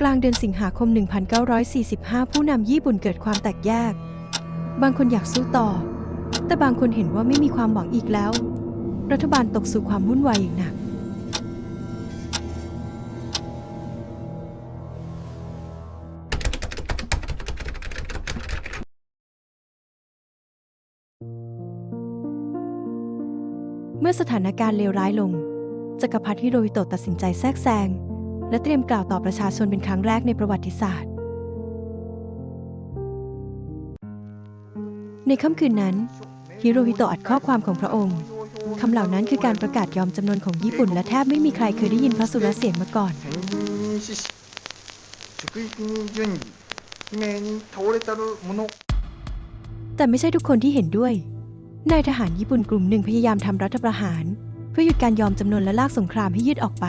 กลางเดือนสิงหาคม 1945 ผู้นำญี่ปุ่นเกิดความแตกแยก บางคนอยากสู้ต่อ แต่บางคนเห็นว่าไม่มีความหวังอีกแล้ว รัฐบาลตกสู่ความวุ่นวายอย่างหนัก เมื่อสถานการณ์เลวร้ายลง จักรพรรดิฮิโรฮิโตะตัดสินใจแทรกแซง และเตรียมกล่าวต่อประชาชนเป็นครั้งแรกในประวัติศาสตร์ ในค่ำคืนนั้นฮิโรฮิโตะอัดข้อความของพระองค์คำเหล่านั้นคือการประกาศยอมจำนวนของญี่ปุ่น และแทบไม่มีใครเคยได้ยินพระสุรเสียงมาก่อน แต่ไม่ใช่ทุกคนที่เห็นด้วย นายทหารญี่ปุ่นกลุ่มหนึ่งพยายามทำรัฐประหาร เพื่อหยุดการยอมจำนวนและลากสงครามให้ยืดออกไป